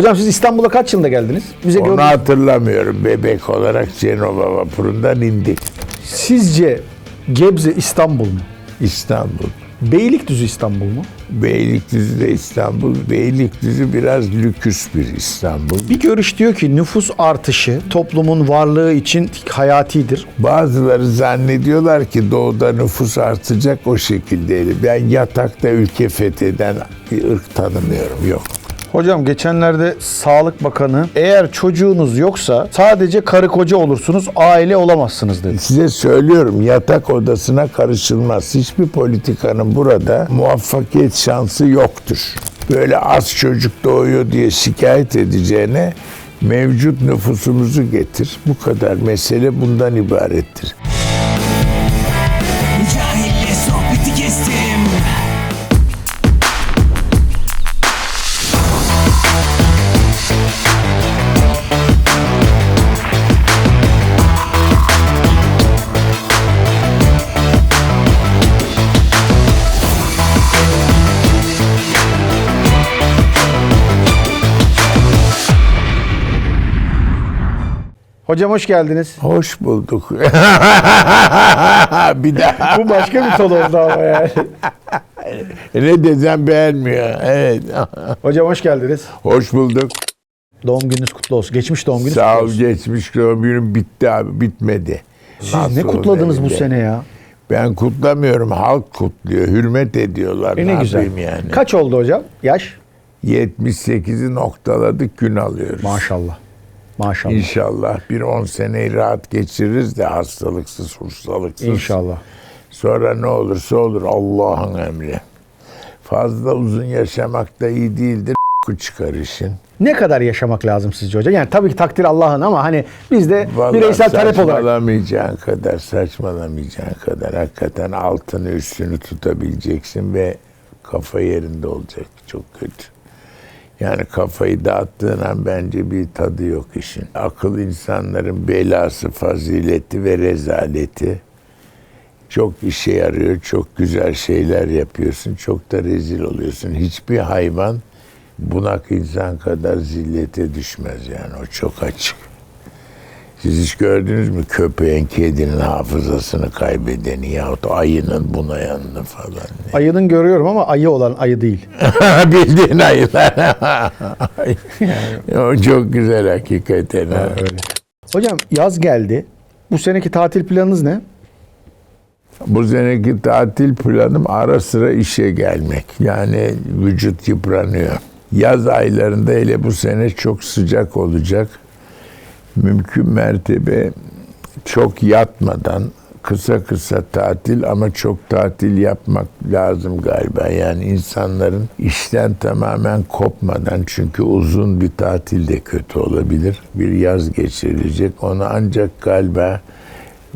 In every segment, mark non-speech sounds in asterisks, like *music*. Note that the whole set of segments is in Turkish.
Hocam siz İstanbul'a kaç yılında geldiniz? Bize Onu gördünüz. hatırlamıyorum. Bebek olarak Cenova vapurundan indik. Sizce Gebze İstanbul mu? İstanbul. Beylikdüzü İstanbul mu? Beylikdüzü de İstanbul. Beylikdüzü biraz lüküs bir İstanbul. Bir görüş diyor ki nüfus artışı toplumun varlığı için hayatidir. Bazıları zannediyorlar ki doğuda nüfus artacak o şekilde. Ben yatakta ülke fetheden bir ırk tanımıyorum. Yok. Hocam geçenlerde Sağlık Bakanı eğer çocuğunuz yoksa sadece karı koca olursunuz, aile olamazsınız dedi. Size söylüyorum yatak odasına karışılmaz. Hiçbir politikanın burada muvaffakiyet şansı yoktur. Böyle az çocuk doğuyor diye şikayet edeceğine mevcut nüfusumuzu getir. Bu kadar mesele bundan ibarettir. Hocam hoş geldiniz. Hoş bulduk. *laughs* bir daha Bu başka bir ton oldu ama yani. *laughs* ne desem beğenmiyor. Evet. *laughs* Hocam hoş geldiniz. Hoş bulduk. Doğum gününüz kutlu olsun. Geçmiş doğum gününüz Sağ kutlu ol olsun. geçmiş doğum günüm bitti abi bitmedi. Siz Nasıl ne kutladınız bu sene ya? Ben kutlamıyorum. Halk kutluyor. Hürmet ediyorlar. E ne güzel. yapayım yani? Kaç oldu hocam? Yaş? 78'i noktaladık gün alıyoruz. Maşallah. Maşallah. İnşallah bir 10 seneyi rahat geçiririz de hastalıksız, hastalıksız. İnşallah. Sonra ne olursa olur Allah'ın emri. Fazla uzun yaşamak da iyi değildir. çıkar işin. Ne kadar yaşamak lazım sizce hocam? Yani tabii ki takdir Allah'ın ama hani biz de Vallahi bireysel talep olarak. saçmalamayacağın kadar, saçmalamayacağın kadar hakikaten altını üstünü tutabileceksin ve kafa yerinde olacak. Çok kötü. Yani kafayı dağıttığın an bence bir tadı yok işin. Akıl insanların belası, fazileti ve rezaleti. Çok işe yarıyor, çok güzel şeyler yapıyorsun, çok da rezil oluyorsun. Hiçbir hayvan bunak insan kadar zillete düşmez yani o çok açık. Siz hiç gördünüz mü köpeğin, kedinin hafızasını kaybedeni yahut ayının bunayanını falan? *laughs* Ayının görüyorum ama ayı olan ayı değil. *laughs* Bildiğin ayılar. o çok güzel hakikaten. ha. Öyle. Hocam yaz geldi. Bu seneki tatil planınız ne? Bu seneki tatil planım ara sıra işe gelmek. Yani vücut yıpranıyor. Yaz aylarında hele bu sene çok sıcak olacak. Mümkün mertebe çok yatmadan kısa kısa tatil ama çok tatil yapmak lazım galiba. Yani insanların işten tamamen kopmadan çünkü uzun bir tatil de kötü olabilir. Bir yaz geçirilecek. Onu ancak galiba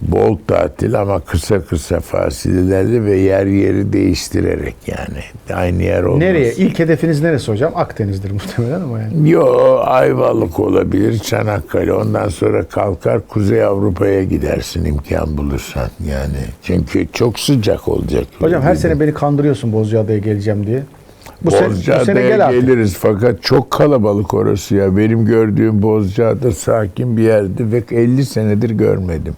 bol tatil ama kısa kısa fasilelerle ve yer yeri değiştirerek yani. Aynı yer olmaz. Nereye? İlk hedefiniz neresi hocam? Akdeniz'dir muhtemelen ama yani. Yo Ayvalık olabilir, Çanakkale. Ondan sonra kalkar Kuzey Avrupa'ya gidersin imkan bulursan. Yani çünkü çok sıcak olacak. Hocam her sene beni kandırıyorsun Bozcaada'ya geleceğim diye. Bu, sen, bu sene Bozcaada'ya gel artık. geliriz fakat çok kalabalık orası ya. Benim gördüğüm Bozcaada sakin bir yerdi ve 50 senedir görmedim.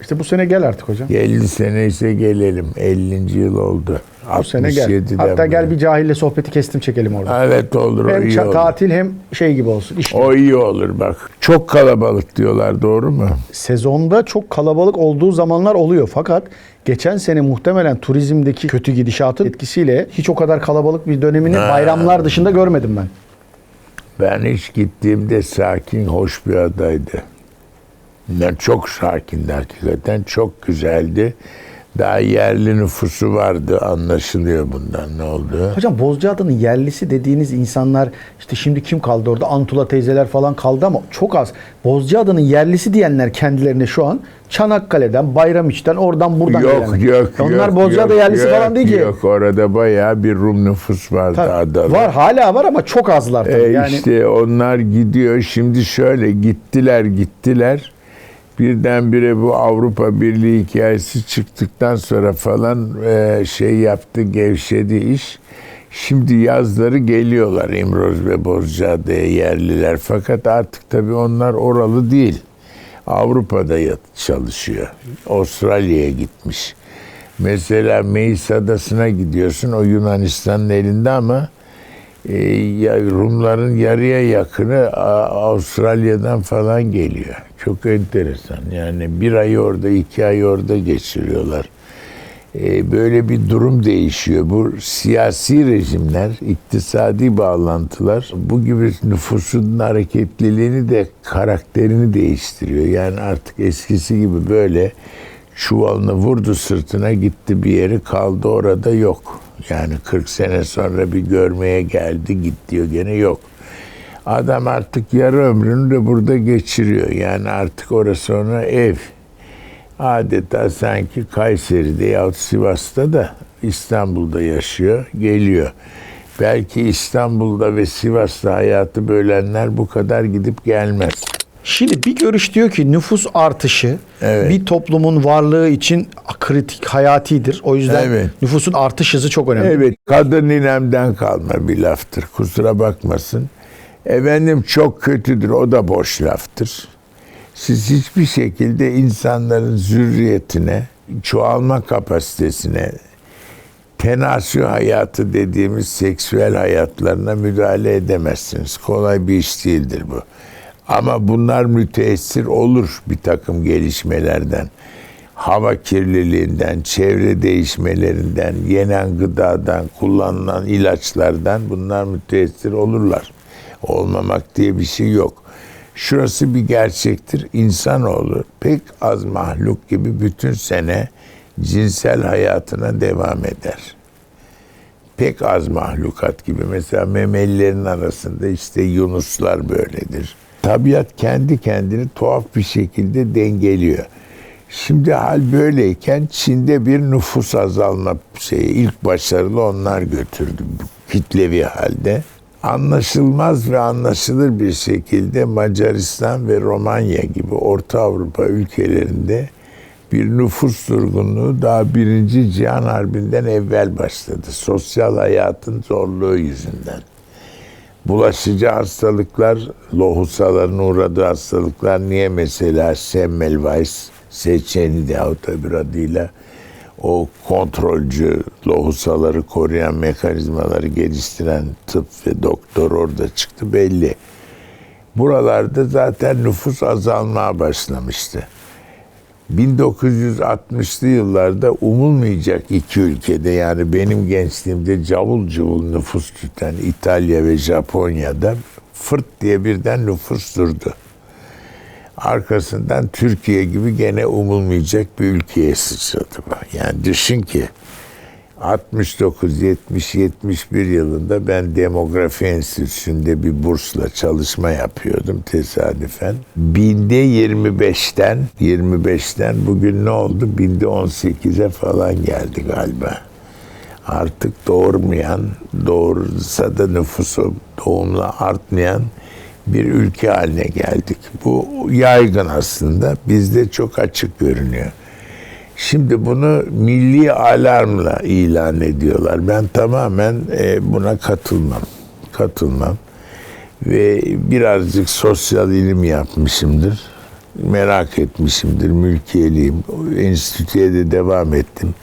İşte bu sene gel artık hocam. 50 sene ise gelelim. 50. yıl oldu. Bu sene gel. 67'den Hatta gel beri. bir cahille sohbeti kestim çekelim orada. Evet olur o hem iyi ça- olur. tatil hem şey gibi olsun. İşte O iyi olur bak. Çok kalabalık diyorlar doğru mu? sezonda çok kalabalık olduğu zamanlar oluyor. Fakat geçen sene muhtemelen turizmdeki kötü gidişatın etkisiyle hiç o kadar kalabalık bir dönemini bayramlar dışında görmedim ben. Ben hiç gittiğimde sakin, hoş bir adaydı. Yani çok sakindi hakikaten, çok güzeldi. Daha yerli nüfusu vardı, anlaşılıyor bundan ne oldu. Hocam Bozcaada'nın yerlisi dediğiniz insanlar işte şimdi kim kaldı orada? Antula teyzeler falan kaldı ama çok az. Bozcaada'nın yerlisi diyenler kendilerine şu an Çanakkale'den, Bayramiç'ten, oradan buradan Yok gelenler. yok yok. Onlar Bozcaada yok, yerlisi yok, falan değil ki. Yok orada bayağı bir Rum nüfus vardı Tabii, adada. var hala var ama çok azlar tabii. E yani işte onlar gidiyor. Şimdi şöyle gittiler gittiler. Birdenbire bu Avrupa Birliği hikayesi çıktıktan sonra falan e, şey yaptı, gevşedi iş. Şimdi yazları geliyorlar İmroz ve Bozcaada'ya yerliler. Fakat artık tabii onlar oralı değil. Avrupa'da çalışıyor. Avustralya'ya gitmiş. Mesela Meis Adası'na gidiyorsun. O Yunanistan'ın elinde ama Rumların yarıya yakını Avustralya'dan falan geliyor. Çok enteresan. Yani bir ay orada, iki ay orada geçiriyorlar. E, böyle bir durum değişiyor. Bu siyasi rejimler, iktisadi bağlantılar bu gibi nüfusun hareketliliğini de karakterini değiştiriyor. Yani artık eskisi gibi böyle çuvalını vurdu sırtına gitti bir yeri kaldı orada yok. Yani 40 sene sonra bir görmeye geldi git diyor gene yok. Adam artık yarı ömrünü de burada geçiriyor. Yani artık orası ona ev adeta sanki Kayseri'de yahut Sivas'ta da İstanbul'da yaşıyor, geliyor. Belki İstanbul'da ve Sivas'ta hayatı bölenler bu kadar gidip gelmez. Şimdi bir görüş diyor ki nüfus artışı Evet. bir toplumun varlığı için kritik, hayatidir. O yüzden Evet. nüfusun artış hızı çok önemli. Evet, kadın ninemden kalma bir laftır. Kusura bakmasın. Efendim çok kötüdür, o da boş laftır. Siz hiçbir şekilde insanların zürriyetine, çoğalma kapasitesine, tenasü hayatı dediğimiz seksüel hayatlarına müdahale edemezsiniz. Kolay bir iş değildir bu. Ama bunlar müteessir olur bir takım gelişmelerden. Hava kirliliğinden, çevre değişmelerinden, yenen gıdadan, kullanılan ilaçlardan bunlar müteessir olurlar. Olmamak diye bir şey yok. Şurası bir gerçektir. İnsanoğlu pek az mahluk gibi bütün sene cinsel hayatına devam eder pek az mahlukat gibi. Mesela memelilerin arasında işte yunuslar böyledir. Tabiat kendi kendini tuhaf bir şekilde dengeliyor. Şimdi hal böyleyken Çin'de bir nüfus azalma şeyi ilk başarılı onlar götürdü bu kitlevi halde. Anlaşılmaz ve anlaşılır bir şekilde Macaristan ve Romanya gibi Orta Avrupa ülkelerinde bir nüfus durgunluğu daha birinci Cihan Harbi'nden evvel başladı. Sosyal hayatın zorluğu yüzünden. Bulaşıcı hastalıklar, lohusaların uğradığı hastalıklar niye mesela Semmelweis, Seçeni yahut öbür adıyla o kontrolcü lohusaları koruyan mekanizmaları geliştiren tıp ve doktor orada çıktı belli. Buralarda zaten nüfus azalmaya başlamıştı. 1960'lı yıllarda umulmayacak iki ülkede yani benim gençliğimde cavul cavul nüfus tutan İtalya ve Japonya'da fırt diye birden nüfus durdu. Arkasından Türkiye gibi gene umulmayacak bir ülkeye sıçradı. Yani düşün ki 69, 70, 71 yılında ben Demografi Enstitüsü'nde bir bursla çalışma yapıyordum tesadüfen. Binde 25'ten, 25'ten bugün ne oldu? Binde 18'e falan geldi galiba. Artık doğurmayan, doğursa da nüfusu doğumla artmayan bir ülke haline geldik. Bu yaygın aslında. Bizde çok açık görünüyor. Şimdi bunu milli alarmla ilan ediyorlar. Ben tamamen e, buna katılmam. Katılmam. Ve birazcık sosyal ilim yapmışımdır. Merak etmişimdir. Mülkiyeliyim. Enstitüye de devam ettim.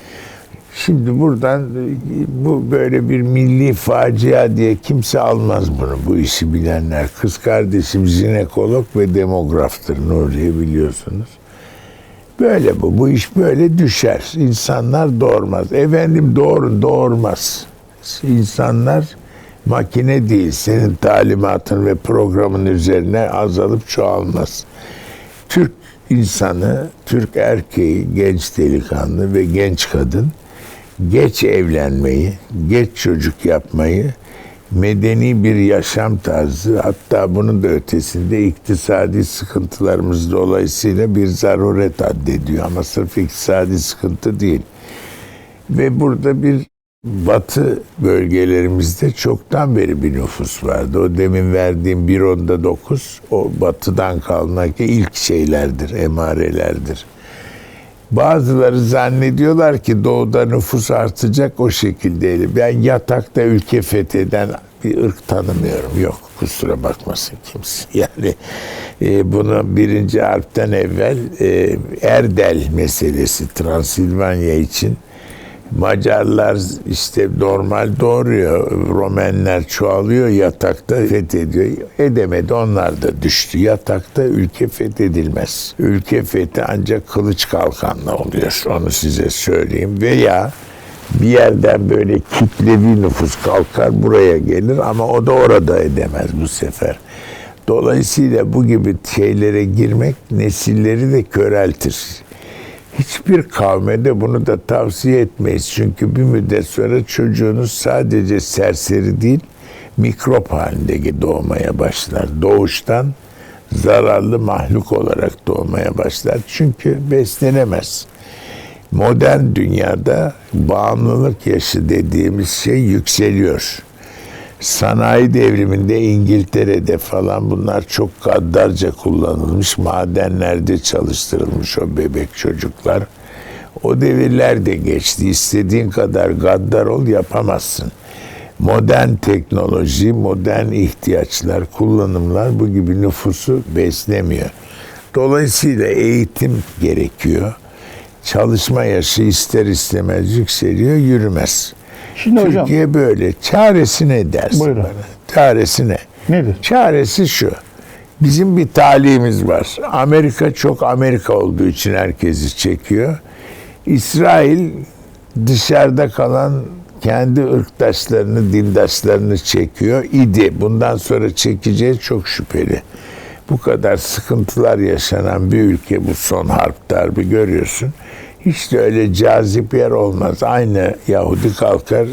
Şimdi buradan e, bu böyle bir milli facia diye kimse almaz bunu. Bu işi bilenler. Kız kardeşim jinekolog ve demograftır Nuriye biliyorsunuz. Böyle bu. Bu iş böyle düşer. İnsanlar doğurmaz. Efendim doğurun doğurmaz. İnsanlar makine değil. Senin talimatın ve programın üzerine azalıp çoğalmaz. Türk insanı, Türk erkeği, genç delikanlı ve genç kadın geç evlenmeyi, geç çocuk yapmayı medeni bir yaşam tarzı hatta bunun da ötesinde iktisadi sıkıntılarımız dolayısıyla bir zaruret addediyor ama sırf iktisadi sıkıntı değil. Ve burada bir batı bölgelerimizde çoktan beri bir nüfus vardı. O demin verdiğim bir onda dokuz o batıdan kalmak ilk şeylerdir, emarelerdir. Bazıları zannediyorlar ki doğuda nüfus artacak o şekilde. Ben yatakta ülke fetheden bir ırk tanımıyorum. Yok kusura bakmasın kimse. *laughs* Yani e, bunu birinci harpten evvel e, Erdel meselesi Transilvanya için Macarlar işte normal doğuruyor. Romenler çoğalıyor yatakta fethediyor. Edemedi onlar da düştü. Yatakta ülke fethedilmez. Ülke fethi ancak kılıç kalkanla oluyor. Onu size söyleyeyim. Veya bir yerden böyle kitlevi nüfus kalkar buraya gelir ama o da orada edemez bu sefer. Dolayısıyla bu gibi şeylere girmek nesilleri de köreltir. Hiçbir kavme de bunu da tavsiye etmeyiz. Çünkü bir müddet sonra çocuğunuz sadece serseri değil, mikrop halinde doğmaya başlar. Doğuştan zararlı mahluk olarak doğmaya başlar. Çünkü beslenemez. Modern dünyada bağımlılık yaşı dediğimiz şey yükseliyor. Sanayi devriminde İngiltere'de falan bunlar çok gaddarca kullanılmış. Madenlerde çalıştırılmış o bebek çocuklar. O devirler de geçti. İstediğin kadar gaddar ol yapamazsın. Modern teknoloji, modern ihtiyaçlar, kullanımlar bu gibi nüfusu beslemiyor. Dolayısıyla eğitim gerekiyor. Çalışma yaşı ister istemez yükseliyor, yürümez. Şimdi hocam Türkiye böyle. Çaresi ne dersin Buyurun. bana? Çaresi ne? nedir? Çaresi şu. Bizim bir talihimiz var. Amerika çok Amerika olduğu için herkesi çekiyor. İsrail dışarıda kalan kendi ırktaşlarını, dindaşlarını çekiyor idi. Bundan sonra çekeceği çok şüpheli. Bu kadar sıkıntılar yaşanan bir ülke bu son harp darbe görüyorsun. Hiç de öyle cazip yer olmaz. Aynı Yahudi kalkar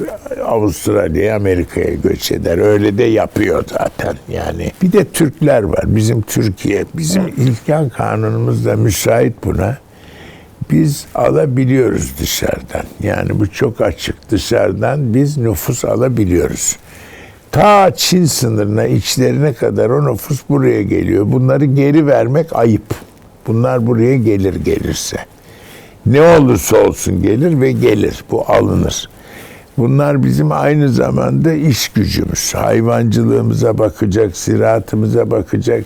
Avustralya'ya, Amerika'ya göç eder. Öyle de yapıyor zaten yani. Bir de Türkler var. Bizim Türkiye, bizim ilkan kanunumuz da müsait buna biz alabiliyoruz dışarıdan. Yani bu çok açık. Dışarıdan biz nüfus alabiliyoruz. Ta Çin sınırına, içlerine kadar o nüfus buraya geliyor. Bunları geri vermek ayıp. Bunlar buraya gelir gelirse. Ne olursa olsun gelir ve gelir. Bu alınır. Bunlar bizim aynı zamanda iş gücümüz. Hayvancılığımıza bakacak, ziraatımıza bakacak.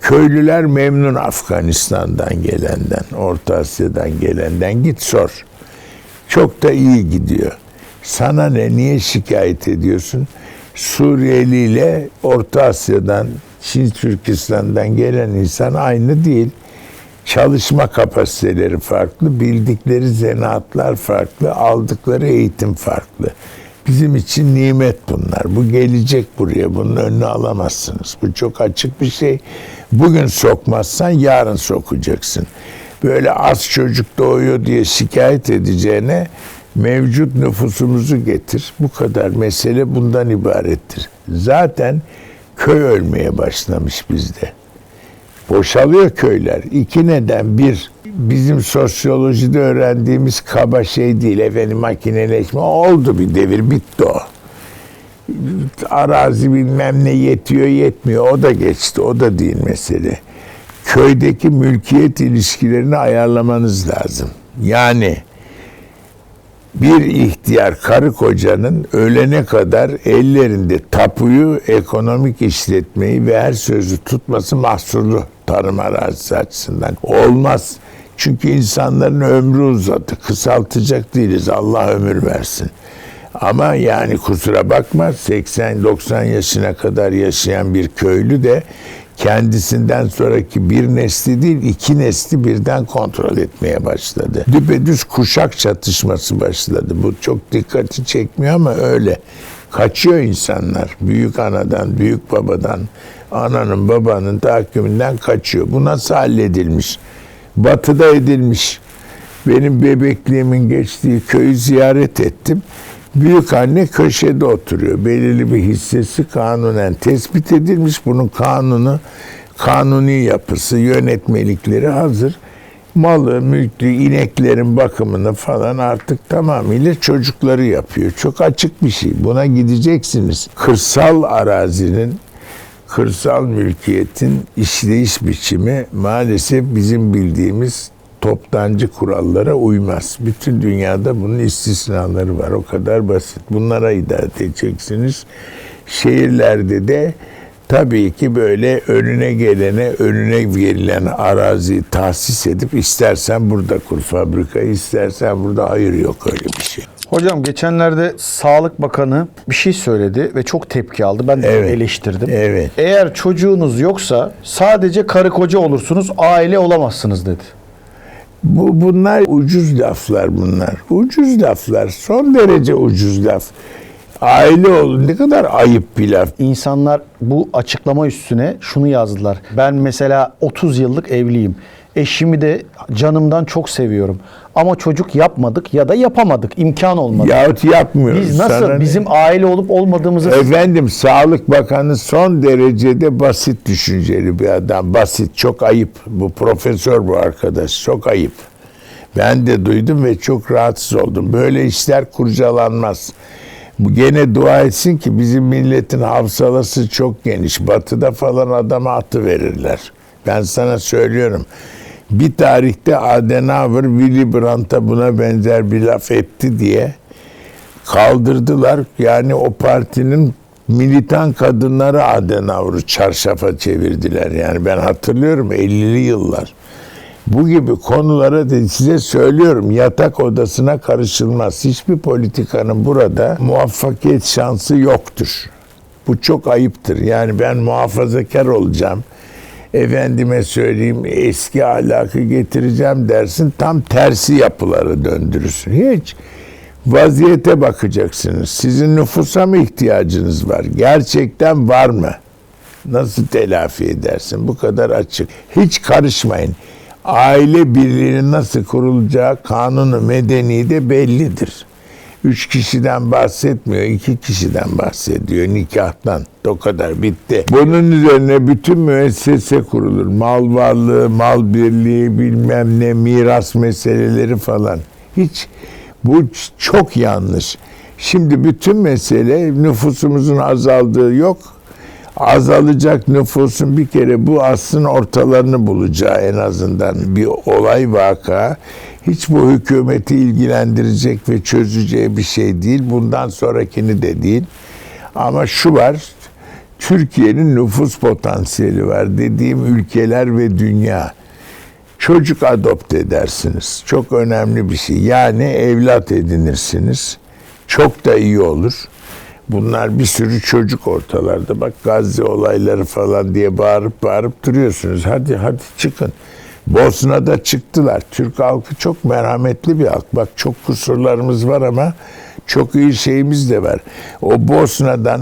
Köylüler memnun Afganistan'dan gelenden, Orta Asya'dan gelenden. Git sor. Çok da iyi gidiyor. Sana ne, niye şikayet ediyorsun? Suriyeli ile Orta Asya'dan, Çin Türkistan'dan gelen insan aynı değil. Çalışma kapasiteleri farklı, bildikleri zanaatlar farklı, aldıkları eğitim farklı. Bizim için nimet bunlar. Bu gelecek buraya. Bunun önünü alamazsınız. Bu çok açık bir şey. Bugün sokmazsan yarın sokacaksın. Böyle az çocuk doğuyor diye şikayet edeceğine mevcut nüfusumuzu getir. Bu kadar mesele bundan ibarettir. Zaten köy ölmeye başlamış bizde. Boşalıyor köyler. İki neden. Bir, bizim sosyolojide öğrendiğimiz kaba şey değil. Efendim makineleşme oldu bir devir bitti o. Arazi bilmem ne yetiyor yetmiyor o da geçti o da değil mesele. Köydeki mülkiyet ilişkilerini ayarlamanız lazım. Yani bir ihtiyar karı kocanın ölene kadar ellerinde tapuyu, ekonomik işletmeyi ve her sözü tutması mahsurlu tarım arazisi açısından. Olmaz. Çünkü insanların ömrü uzadı. Kısaltacak değiliz. Allah ömür versin. Ama yani kusura bakma 80-90 yaşına kadar yaşayan bir köylü de kendisinden sonraki bir nesli değil iki nesli birden kontrol etmeye başladı. Düpedüz kuşak çatışması başladı. Bu çok dikkati çekmiyor ama öyle. Kaçıyor insanlar. Büyük anadan, büyük babadan, ananın babanın tahakkümünden kaçıyor. Bu nasıl halledilmiş? Batıda edilmiş. Benim bebekliğimin geçtiği köyü ziyaret ettim. Büyük anne köşede oturuyor. Belirli bir hissesi kanunen tespit edilmiş. Bunun kanunu, kanuni yapısı, yönetmelikleri hazır. Malı, mülkü, ineklerin bakımını falan artık tamamıyla çocukları yapıyor. Çok açık bir şey. Buna gideceksiniz. Kırsal arazinin kırsal mülkiyetin işleyiş biçimi maalesef bizim bildiğimiz toptancı kurallara uymaz. Bütün dünyada bunun istisnaları var. O kadar basit. Bunlara idat edeceksiniz. Şehirlerde de tabii ki böyle önüne gelene, önüne verilen arazi tahsis edip istersen burada kur fabrika, istersen burada hayır yok öyle bir şey. Hocam geçenlerde Sağlık Bakanı bir şey söyledi ve çok tepki aldı. Ben de Evet. eleştirdim. Evet. Eğer çocuğunuz yoksa sadece karı koca olursunuz, aile olamazsınız dedi. Bu bunlar ucuz laflar bunlar. Ucuz laflar. Son derece ucuz laf. Aile olun ne kadar ayıp bir laf. İnsanlar bu açıklama üstüne şunu yazdılar. Ben mesela 30 yıllık evliyim. Eşimi de canımdan çok seviyorum. Ama çocuk yapmadık ya da yapamadık. İmkan olmadı. Yahut yapmıyoruz. Biz nasıl Sana ne? bizim aile olup olmadığımızı Efendim Sağlık Bakanı son derecede basit düşünceli bir adam. Basit, çok ayıp. Bu profesör bu arkadaş. Çok ayıp. Ben de duydum ve çok rahatsız oldum. Böyle işler kurcalanmaz. Bu gene dua etsin ki bizim milletin hafsalası çok geniş. Batıda falan adama atı verirler. Ben sana söylüyorum. Bir tarihte Adenauer Willy Brandt'a buna benzer bir laf etti diye kaldırdılar. Yani o partinin militan kadınları Adenauer'u çarşafa çevirdiler. Yani ben hatırlıyorum 50'li yıllar. Bu gibi konulara da size söylüyorum yatak odasına karışılmaz. Hiçbir politikanın burada muvaffakiyet şansı yoktur. Bu çok ayıptır. Yani ben muhafazakar olacağım. Efendime söyleyeyim eski ahlakı getireceğim dersin tam tersi yapıları döndürürsün. Hiç vaziyete bakacaksınız. Sizin nüfusa mı ihtiyacınız var? Gerçekten var mı? Nasıl telafi edersin? Bu kadar açık. Hiç karışmayın. Aile birliğinin nasıl kurulacağı kanunu medeni de bellidir. Üç kişiden bahsetmiyor, iki kişiden bahsediyor nikahtan. O kadar bitti. Bunun üzerine bütün müessese kurulur. Mal varlığı, mal birliği, bilmem ne, miras meseleleri falan. Hiç bu çok yanlış. Şimdi bütün mesele nüfusumuzun azaldığı yok azalacak nüfusun bir kere bu aslın ortalarını bulacağı en azından bir olay vaka hiç bu hükümeti ilgilendirecek ve çözeceği bir şey değil. Bundan sonrakini de değil. Ama şu var, Türkiye'nin nüfus potansiyeli var dediğim ülkeler ve dünya. Çocuk adopt edersiniz. Çok önemli bir şey. Yani evlat edinirsiniz. Çok da iyi olur. Bunlar bir sürü çocuk ortalarda. Bak Gazze olayları falan diye bağırıp bağırıp duruyorsunuz. Hadi hadi çıkın. Bosna'da çıktılar. Türk halkı çok merhametli bir halk. Bak çok kusurlarımız var ama çok iyi şeyimiz de var. O Bosna'dan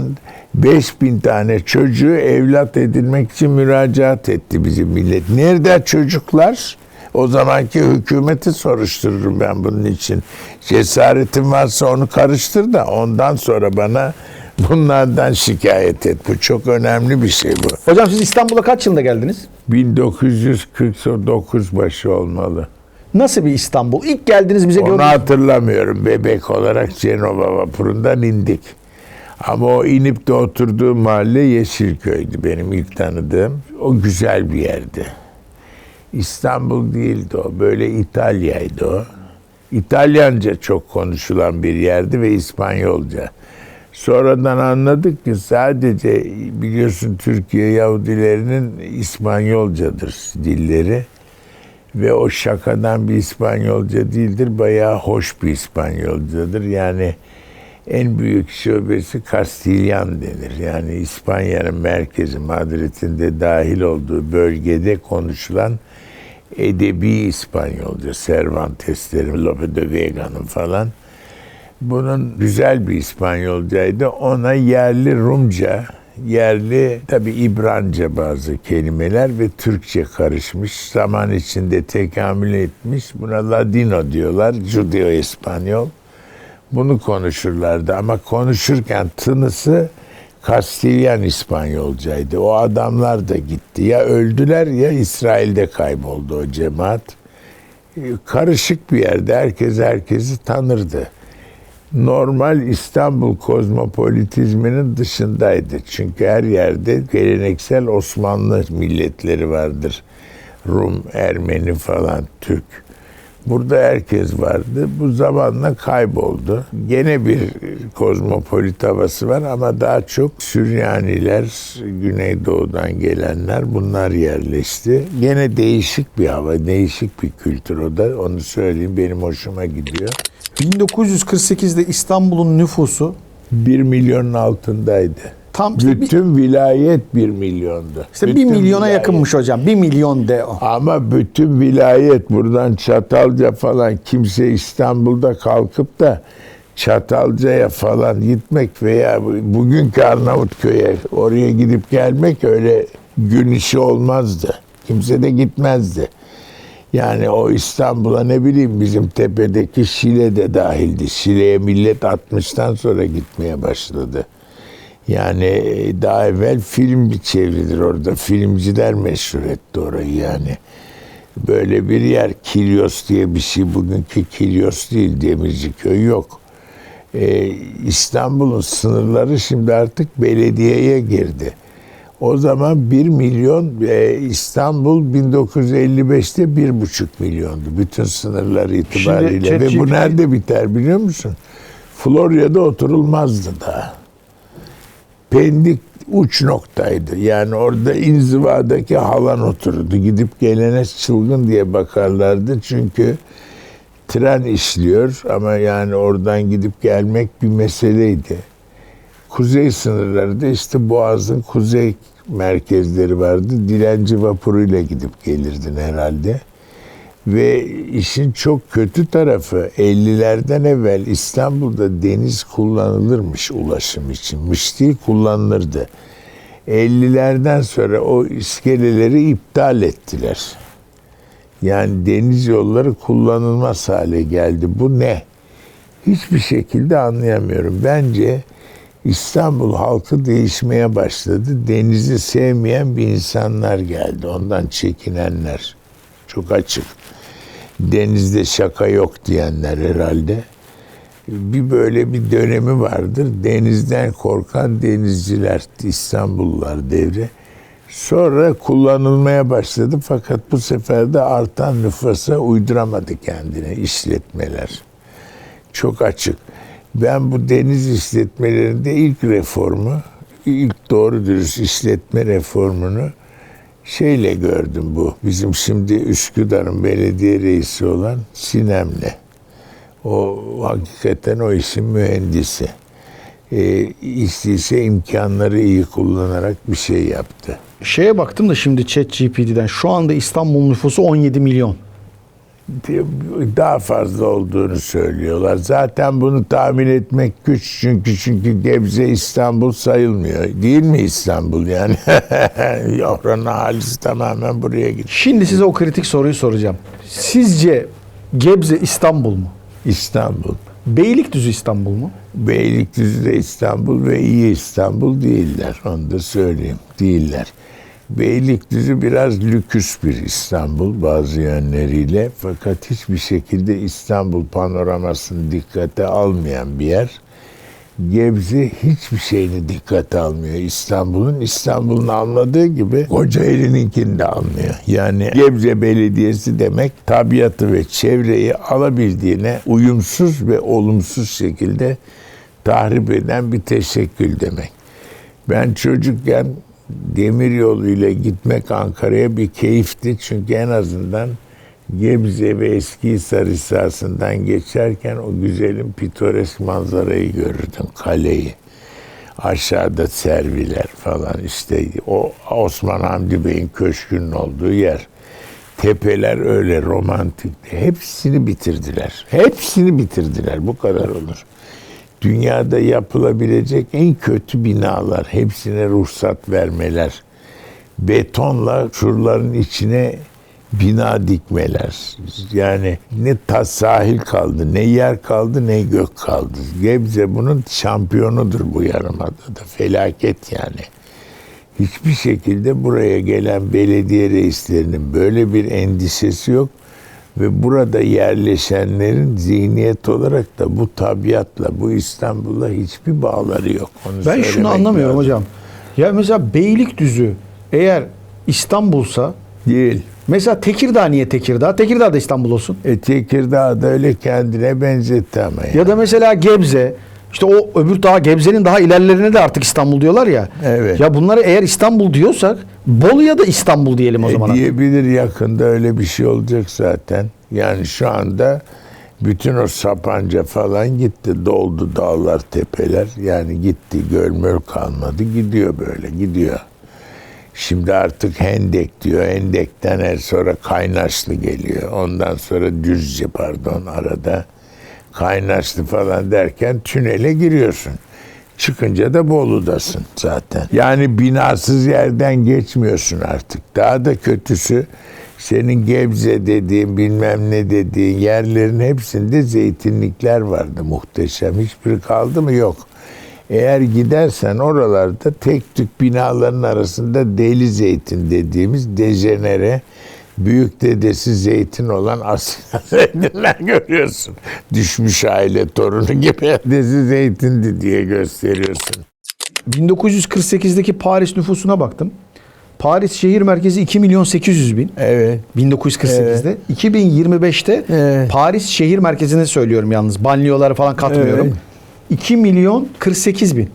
5000 tane çocuğu evlat edinmek için müracaat etti bizim millet. Nerede çocuklar? O zamanki hükümeti soruştururum ben bunun için. Cesaretin varsa onu karıştır da ondan sonra bana bunlardan şikayet et. Bu çok önemli bir şey bu. Hocam siz İstanbul'a kaç yılında geldiniz? 1949 başı olmalı. Nasıl bir İstanbul? İlk geldiniz bize Onu gördünüz. hatırlamıyorum. Bebek olarak Cenova vapurundan indik. Ama o inip de oturduğum mahalle Yeşilköy'dü benim ilk tanıdığım. O güzel bir yerdi. İstanbul değildi o. Böyle İtalya'ydı o. İtalyanca çok konuşulan bir yerdi ve İspanyolca. Sonradan anladık ki sadece biliyorsun Türkiye Yahudilerinin İspanyolcadır dilleri. Ve o şakadan bir İspanyolca değildir, bayağı hoş bir İspanyolcadır. Yani en büyük şubesi Kastilyan denir. Yani İspanya'nın merkezi Madrid'in de dahil olduğu bölgede konuşulan edebi İspanyolca. Cervantes'lerin, Lope de Vega'nın falan. Bunun güzel bir İspanyolcaydı. Ona yerli Rumca, yerli tabi İbranca bazı kelimeler ve Türkçe karışmış. Zaman içinde tekamül etmiş. Buna Ladino diyorlar. Judeo-İspanyol. Bunu konuşurlardı ama konuşurken tınısı Kastilyan İspanyolcaydı. O adamlar da gitti. Ya öldüler ya İsrail'de kayboldu o cemaat. Ee, Karışık bir yerde herkes herkesi tanırdı. Normal İstanbul kozmopolitizminin dışındaydı. Çünkü her yerde geleneksel Osmanlı milletleri vardır. Rum, Ermeni falan, Türk. Burada herkes vardı. Bu zamanla kayboldu. Gene bir kozmopolit havası var ama daha çok Süryaniler, Güneydoğu'dan gelenler bunlar yerleşti. Gene değişik bir hava, değişik bir kültür o da. Onu söyleyeyim benim hoşuma gidiyor. 1948'de İstanbul'un nüfusu 1 milyonun altındaydı. Tam işte bir, Bütün vilayet 1 milyondu. işte bir Bütün milyona vilayet. yakınmış hocam. 1 milyon de o. Ama bütün vilayet buradan Çatalca falan kimse İstanbul'da kalkıp da Çatalca'ya falan gitmek veya bu- bugünkü Arnavutköy'e oraya gidip gelmek öyle gün işi olmazdı. Kimse de gitmezdi. Yani o İstanbul'a ne bileyim bizim tepedeki Şile de dahildi. Şile'ye millet 60'tan sonra gitmeye başladı. Yani e, daha evvel film çevrilir orada. Filmciler meşhur etti orayı yani. Böyle bir yer Kilyos diye bir şey. Bugünkü Kilyos değil Demirciköy yok. Ee, İstanbul'un sınırları şimdi artık belediyeye girdi. O zaman 1 milyon e, İstanbul 1955'te 1,5 milyondu. Bütün sınırları itibariyle. Ve bu nerede biter biliyor musun? Florya'da oturulmazdı daha. Pendik uç noktaydı. Yani orada inzivadaki halan otururdu. Gidip gelene çılgın diye bakarlardı. Çünkü tren işliyor ama yani oradan gidip gelmek bir meseleydi. Kuzey sınırları da işte Boğaz'ın kuzey merkezleri vardı. Dilenci vapuruyla gidip gelirdin herhalde. Ve işin çok kötü tarafı 50'lerden evvel İstanbul'da deniz kullanılırmış ulaşım için. Mışti kullanılırdı. 50'lerden sonra o iskeleleri iptal ettiler. Yani deniz yolları kullanılmaz hale geldi. Bu ne? Hiçbir şekilde anlayamıyorum. Bence İstanbul halkı değişmeye başladı. Denizi sevmeyen bir insanlar geldi. Ondan çekinenler. Çok açık. Denizde şaka yok diyenler herhalde. Bir böyle bir dönemi vardır. Denizden korkan denizciler, İstanbullular devre. Sonra kullanılmaya başladı fakat bu sefer de artan nüfusa uyduramadı kendine işletmeler. Çok açık. Ben bu deniz işletmelerinde ilk reformu, ilk doğru dürüst işletme reformunu şeyle gördüm bu. Bizim şimdi Üsküdar'ın belediye reisi olan Sinem'le. O hakikaten o işin mühendisi. Ee, istiyse imkanları iyi kullanarak bir şey yaptı. Şeye baktım da şimdi ChatGPT'den şu anda İstanbul nüfusu 17 milyon. Daha fazla olduğunu söylüyorlar. Zaten bunu tahmin etmek güç çünkü çünkü Gebze İstanbul sayılmıyor. Değil mi İstanbul yani? *laughs* Oranın ahalisi tamamen buraya gitti. Şimdi size o kritik soruyu soracağım. Sizce Gebze İstanbul mu? İstanbul. Beylikdüzü İstanbul mu? Beylikdüzü de İstanbul ve iyi İstanbul değiller. Onu da söyleyeyim. Değiller. Beylikdüzü biraz lüküs bir İstanbul bazı yönleriyle. Fakat hiçbir şekilde İstanbul panoramasını dikkate almayan bir yer. Gebze hiçbir şeyini dikkate almıyor. İstanbul'un İstanbul'un anladığı gibi Kocaeli'ninkini de almıyor. Yani Gebze Belediyesi demek tabiatı ve çevreyi alabildiğine uyumsuz ve olumsuz şekilde tahrip eden bir teşekkül demek. Ben çocukken demir yoluyla gitmek Ankara'ya bir keyifti. Çünkü en azından Gebze ve Eskihisar Hisarı'ndan geçerken o güzelim pitoresk manzarayı görürdüm, kaleyi. Aşağıda serviler falan işte o Osman Hamdi Bey'in köşkünün olduğu yer. Tepeler öyle romantikti. Hepsini bitirdiler. Hepsini bitirdiler. Bu kadar olur. Dünyada yapılabilecek en kötü binalar. Hepsine ruhsat vermeler. Betonla şuraların içine bina dikmeler. Yani ne ta sahil kaldı, ne yer kaldı, ne gök kaldı. Gebze bunun şampiyonudur bu yarımadada. Felaket yani. Hiçbir şekilde buraya gelen belediye reislerinin böyle bir endişesi yok. Ve burada yerleşenlerin zihniyet olarak da bu tabiatla, bu İstanbul'la hiçbir bağları yok. Onu Ben şunu anlamıyorum lazım. hocam. Ya mesela Beylikdüzü eğer İstanbul'sa Değil. Mesela Tekirdağ niye Tekirdağ? Tekirdağ da İstanbul olsun. E Tekirdağ da öyle kendine benzetti ama ya. Ya da mesela Gebze. İşte o öbür dağ Gebze'nin daha ilerlerine de artık İstanbul diyorlar ya. Evet. Ya bunları eğer İstanbul diyorsak Bolu'ya da İstanbul diyelim o E, zaman. diyebilir yakında öyle bir şey olacak zaten. Yani şu anda bütün o sapanca falan gitti. Doldu dağlar, tepeler. Yani gitti. Gölmöl kalmadı. Gidiyor böyle gidiyor. Şimdi artık Hendek diyor. Hendek'ten el sonra Kaynaşlı geliyor. Ondan sonra Düzce pardon arada. Kaynaşlı falan derken tünele giriyorsun. Çıkınca da Bolu'dasın zaten. Yani binasız yerden geçmiyorsun artık. Daha da kötüsü senin Gebze dediğin bilmem ne dediğin yerlerin hepsinde zeytinlikler vardı muhteşem. Hiçbiri kaldı mı? Yok. Eğer gidersen oralarda tek tük binaların arasında deli zeytin dediğimiz dejenere büyük dedesi zeytin olan asil *laughs* zeytinler görüyorsun. Düşmüş aile torunu gibi *laughs* dedesi zeytindi diye gösteriyorsun. 1948'deki Paris nüfusuna baktım. Paris şehir merkezi 2 milyon 800 bin. Evet. 1948'de. 2025'te Evet. Paris şehir merkezini söylüyorum yalnız. Banliyöları falan katmıyorum. Evet. 2 milyon 48 bin.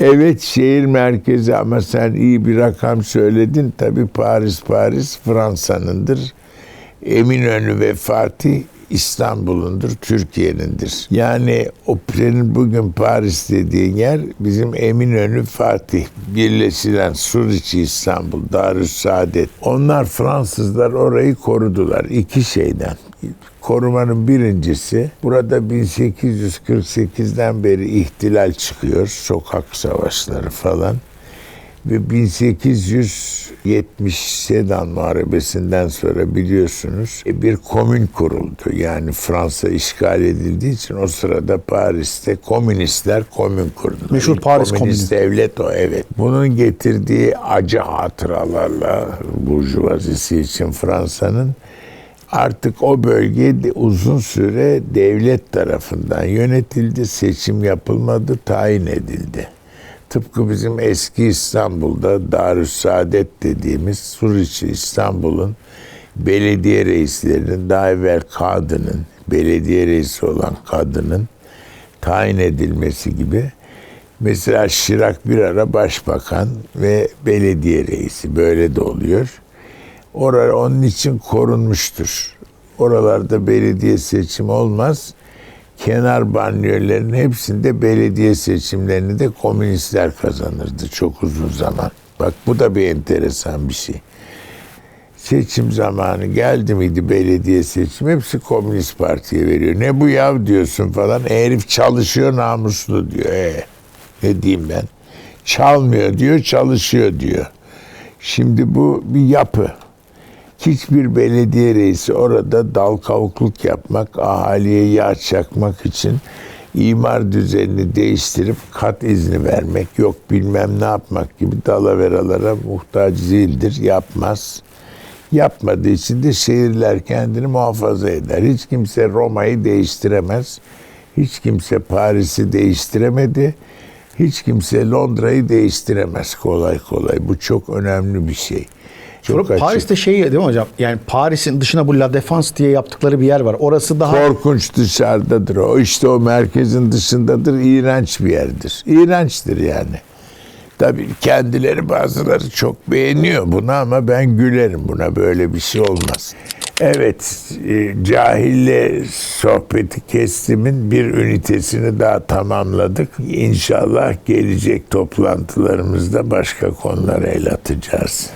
Evet şehir merkezi ama sen iyi bir rakam söyledin. Tabii Paris Paris Fransa'nındır. Eminönü ve Fatih İstanbul'undur, Türkiye'nindir. Yani o senin bugün Paris dediğin yer bizim Eminönü Fatih birleşilen Suriçi İstanbul, Darüssaadet. Onlar Fransızlar orayı korudular iki şeyden. Korumanın birincisi burada 1848'den beri ihtilal çıkıyor, sokak savaşları falan ve 1870 Sedan Muharebesi'nden sonra biliyorsunuz e, bir komün kuruldu. Yani Fransa işgal edildiği için o sırada Paris'te komünistler komün kurdular. Meşhur Paris komünist devlet o evet. Bunun getirdiği acı hatıralarla burjuvazisi için Fransa'nın artık o bölge uzun süre devlet tarafından yönetildi, seçim yapılmadı, tayin edildi. Tıpkı bizim eski İstanbul'da Darüssaadet dediğimiz Suriçi İstanbul'un belediye reislerinin daha evvel kadının, belediye reisi olan kadının tayin edilmesi gibi Mesela Şirak bir ara başbakan ve belediye reisi böyle de oluyor. Oralar onun için korunmuştur. Oralarda belediye seçimi olmaz. Kenar banliyölerin hepsinde belediye seçimlerini de komünistler kazanırdı çok uzun zaman. Bak bu da bir enteresan bir şey. Seçim zamanı geldi miydi belediye seçimi hepsi komünist partiye veriyor. Ne bu yav diyorsun falan. E, herif çalışıyor namuslu diyor. E, ne diyeyim ben? Çalmıyor diyor, çalışıyor diyor. Şimdi bu bir yapı. Hiçbir belediye reisi orada dal kavukluk yapmak, ahaliye yağ çakmak için imar düzenini değiştirip kat izni vermek, yok bilmem ne yapmak gibi dalaveralara muhtaç değildir, yapmaz. Yapmadığı için de şehirler kendini muhafaza eder. Hiç kimse Roma'yı değiştiremez. Hiç kimse Paris'i değiştiremedi. Hiç kimse Londra'yı değiştiremez kolay kolay. Bu çok önemli bir şey. Çok Sonra açık. Paris'te şey değil mi hocam? Yani Paris'in dışına bu La Défense diye yaptıkları bir yer var. Orası daha Korkunç dışarıdadır o. İşte o merkezin dışındadır. İğrenç bir yerdir. İğrençtir yani. Tabii kendileri bazıları çok beğeniyor bunu ama ben gülerim buna. Böyle bir şey olmaz. Evet, e, cahille sohbeti kestimin bir ünitesini daha tamamladık. İnşallah gelecek toplantılarımızda başka konulara el atacağız.